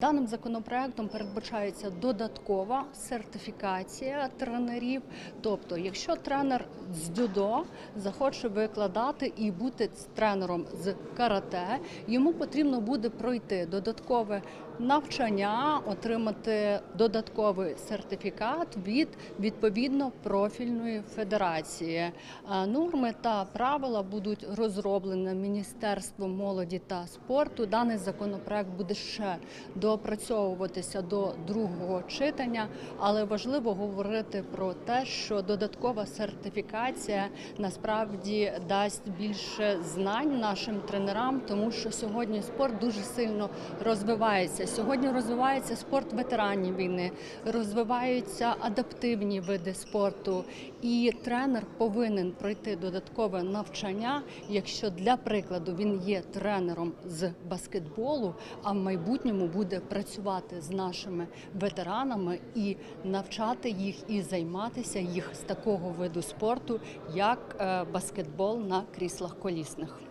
Даним законопроектом передбачається додаткова сертифікація тренерів. Тобто, якщо тренер з дзюдо захоче викладати і бути тренером з карате, йому потрібно буде пройти додаткове навчання, отримати додатковий сертифікат від відповідно профільної федерації. Е, Норми та правила будуть розроблені Міністерством молоді та спорту. Даний законопроект буде ще доопрацьовуватися до другого читання, але важливо говорити про те, що додаткова сертифікація насправді дасть більше знань нашим тренерам, тому що сьогодні спорт дуже сильно розвивається. Сьогодні розвивається спорт ветеранів війни, розвиваються адаптивні види спорту, і тренер повинен пройти додаткове навчання, якщо для прикладу він є тренером з баскетболу, а в майбутньому буде працювати з нашими ветеранами і навчати їх і займатися їх з такого виду спорту, як е, баскетбол на кріслах колісних.